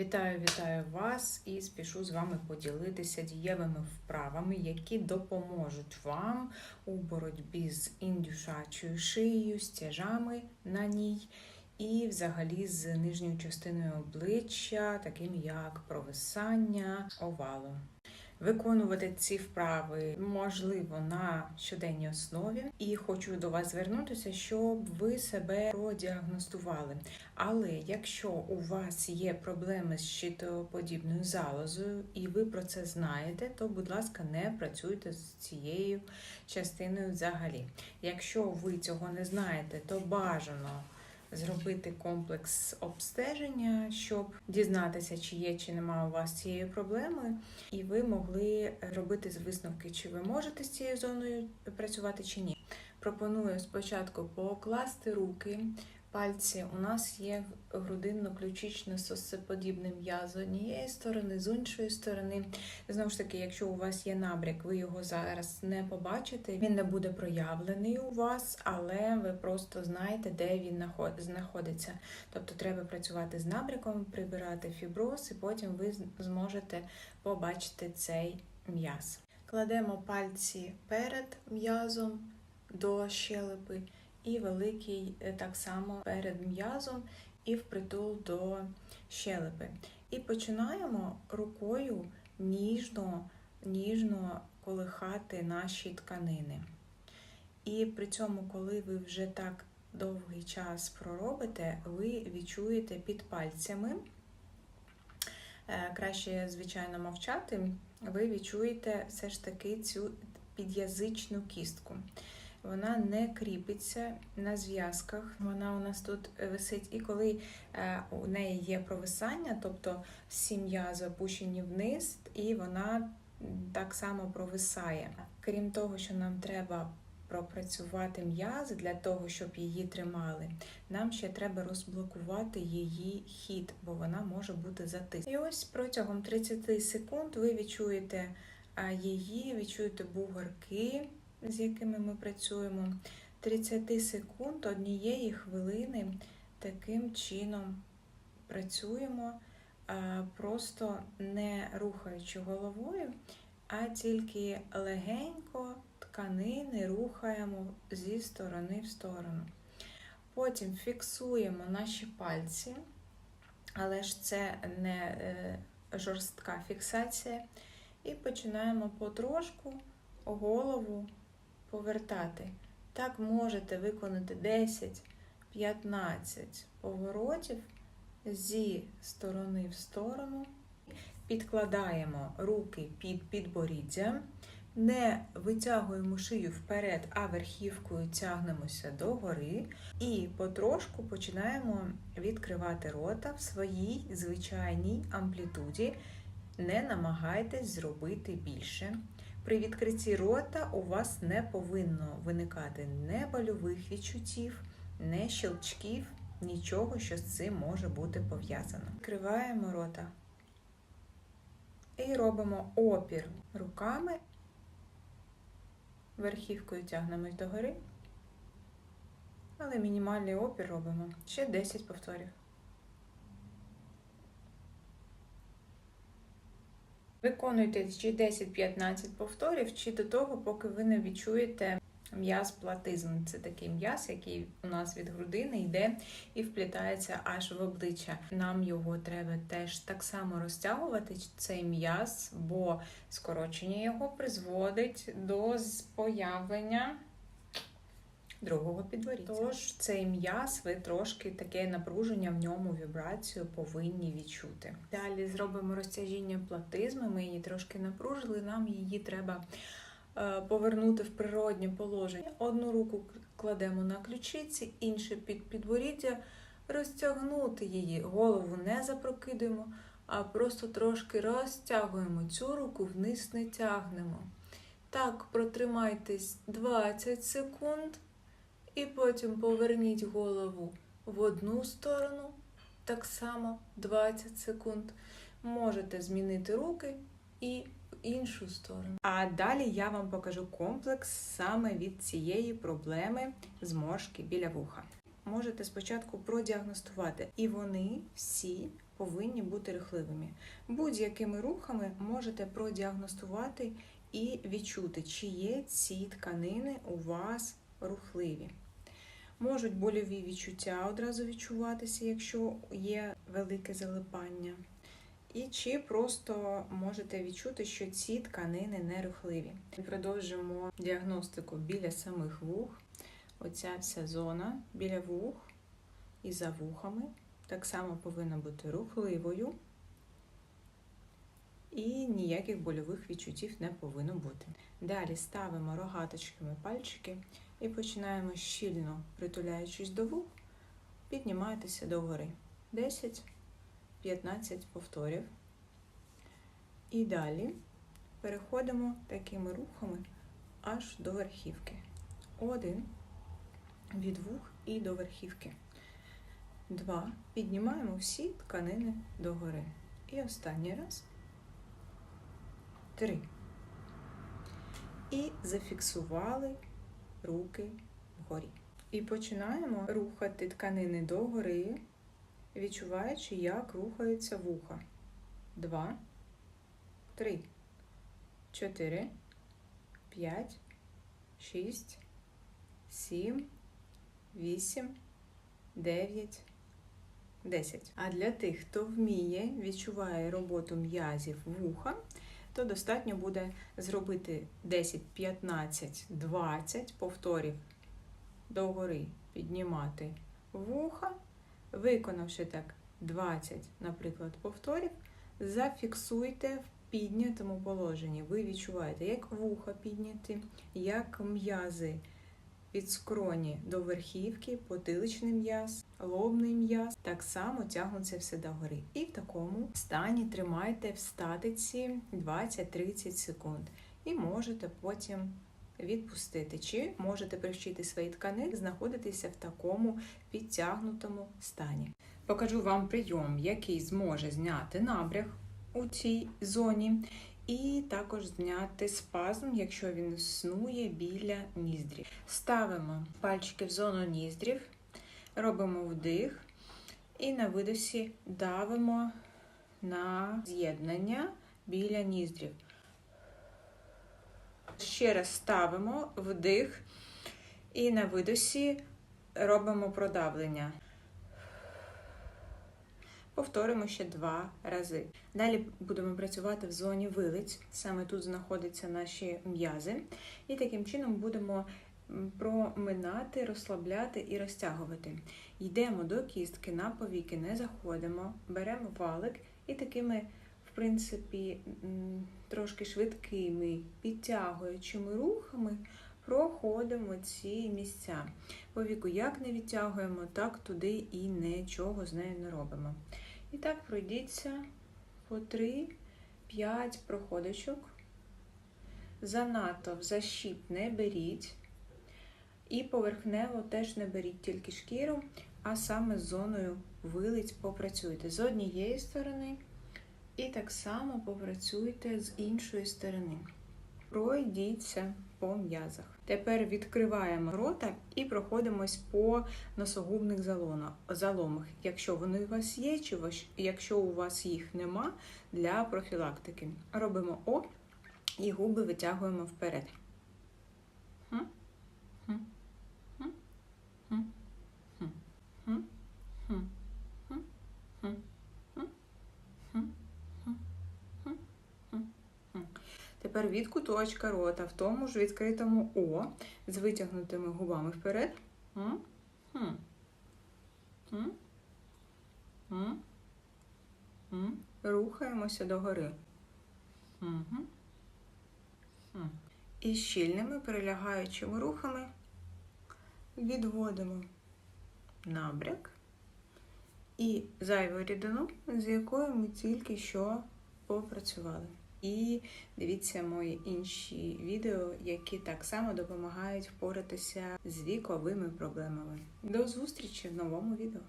Вітаю, вітаю вас і спішу з вами поділитися дієвими вправами, які допоможуть вам у боротьбі з індюшачою шиєю, стяжами на ній і взагалі з нижньою частиною обличчя, таким як провисання овалу. Виконувати ці вправи можливо на щоденній основі, і хочу до вас звернутися, щоб ви себе продіагностували. Але якщо у вас є проблеми з щитоподібною залозою, і ви про це знаєте, то, будь ласка, не працюйте з цією частиною взагалі. Якщо ви цього не знаєте, то бажано зробити комплекс обстеження, щоб дізнатися, чи є чи нема у вас цієї проблеми, і ви могли робити з висновки, чи ви можете з цією зоною працювати чи ні. Пропоную спочатку покласти руки. Пальці у нас є грудинно-ключично сосеподібне м'яз однієї сторони, з іншої сторони. Знову ж таки, якщо у вас є набряк, ви його зараз не побачите. Він не буде проявлений у вас, але ви просто знаєте, де він знаходиться. Тобто треба працювати з набряком, прибирати фіброз, і потім ви зможете побачити цей м'яз. Кладемо пальці перед м'язом до щелепи і великий так само перед м'язом і впритул до щелепи. І починаємо рукою ніжно, ніжно колихати наші тканини. І при цьому, коли ви вже так довгий час проробите, ви відчуєте під пальцями. Краще, звичайно, мовчати, ви відчуєте все ж таки цю під'язичну кістку вона не кріпиться на зв'язках. Вона у нас тут висить, і коли е, у неї є провисання, тобто всі м'язи опущені вниз, і вона так само провисає. Крім того, що нам треба пропрацювати м'язи для того, щоб її тримали, нам ще треба розблокувати її хід, бо вона може бути затиснена. І ось протягом 30 секунд ви відчуєте її, відчуєте бугорки з якими ми працюємо, 30 секунд однієї хвилини таким чином працюємо, просто не рухаючи головою, а тільки легенько тканини рухаємо зі сторони в сторону. Потім фіксуємо наші пальці, але ж це не е, жорстка фіксація, і починаємо потрошку голову повертати. Так можете виконати 10-15 поворотів зі сторони в сторону. Підкладаємо руки під підборіддя, не витягуємо шию вперед, а верхівкою тягнемося догори. І потрошку починаємо відкривати рота в своїй звичайній амплітуді. Не намагайтесь зробити більше. При відкритті рота у вас не повинно виникати не больових відчуттів, не щелчків, нічого, що з цим може бути пов'язано. Відкриваємо рота і робимо опір руками, верхівкою тягнемось догори, але мінімальний опір робимо ще 10 повторів. Виконуйте чи 10-15 повторів, чи до того, поки ви не відчуєте м'яз платизм. Це такий м'яз, який у нас від грудини йде і вплітається аж в обличчя. Нам його треба теж так само розтягувати, цей м'яз, бо скорочення його призводить до появлення другого підборіддя. Тож цей м'яз, ви трошки таке напруження в ньому, вібрацію повинні відчути. Далі зробимо розтяжіння платизми, ми її трошки напружили, нам її треба е, повернути в природнє положення. Одну руку кладемо на ключиці, інше під підборіддя, розтягнути її, голову не запрокидуємо, а просто трошки розтягуємо цю руку, вниз не тягнемо. Так, протримайтесь 20 секунд. І потім поверніть голову в одну сторону, так само 20 секунд. Можете змінити руки і в іншу сторону. А далі я вам покажу комплекс саме від цієї проблеми зморшки біля вуха. Можете спочатку продіагностувати, і вони всі повинні бути рухливими. Будь-якими рухами можете продіагностувати і відчути, чи є ці тканини у вас рухливі. Можуть больові відчуття одразу відчуватися, якщо є велике залипання. І чи просто можете відчути, що ці тканини нерухливі. Продовжимо діагностику біля самих вух. Оця вся зона біля вух і за вухами так само повинна бути рухливою. І ніяких больових відчуттів не повинно бути. Далі ставимо рогаточками пальчики і починаємо щільно, притуляючись до вух, підніматися догори. 10 15 повторів. І далі переходимо такими рухами аж до верхівки. Один від вух і до верхівки. Два. Піднімаємо всі тканини догори. І останній раз. Три. І зафіксували руки вгорі. І починаємо рухати тканини догори відчуваючи, як рухаються вуха. Два, три, чотири, п'ять, шість, сім, вісім, дев'ять, десять. А для тих, хто вміє, відчуває роботу м'язів вуха, то достатньо буде зробити 10, 15, 20 повторів догори піднімати вуха. Виконавши так 20, наприклад, повторів, зафіксуйте в піднятому положенні. Ви відчуваєте, як вуха підняти, як м'язи від скроні до верхівки, потиличний м'яз, лобний м'яз, так само тягнуться все догори. І в такому стані тримайте в статиці 20-30 секунд. І можете потім відпустити, чи можете привчити свої тканини знаходитися в такому підтягнутому стані. Покажу вам прийом, який зможе зняти набряг у цій зоні, і також зняти спазм, якщо він існує біля ніздрів. Ставимо пальчики в зону ніздрів, робимо вдих і на видосі давимо на з'єднання біля ніздрів. Ще раз ставимо вдих і на видосі робимо продавлення. Повторимо ще два рази. Далі будемо працювати в зоні вилиць, саме тут знаходяться наші м'язи, і таким чином будемо проминати, розслабляти і розтягувати. Йдемо до кістки, на повіки не заходимо, беремо валик і такими в принципі, трошки швидкими, підтягуючими рухами проходимо ці місця. По віку як не відтягуємо, так туди і нічого з нею не робимо. І так пройдіться по 3-5 проходочок. Занадто в защіп не беріть. І поверхнево теж не беріть тільки шкіру, а саме з зоною вилиць попрацюйте з однієї сторони. І так само попрацюйте з іншої сторони. Пройдіться по м'язах. Тепер відкриваємо рота і проходимось по носогубних заломах, якщо вони у вас є, чи якщо у вас їх нема для профілактики. Робимо О і губи витягуємо вперед. Тепер від куточка рота в тому ж відкритому О з витягнутими губами вперед. Рухаємося догори. І щільними перелягаючими рухами відводимо набряк і зайву рідину, з якою ми тільки що попрацювали. І дивіться мої інші відео, які так само допомагають впоратися з віковими проблемами. До зустрічі в новому відео!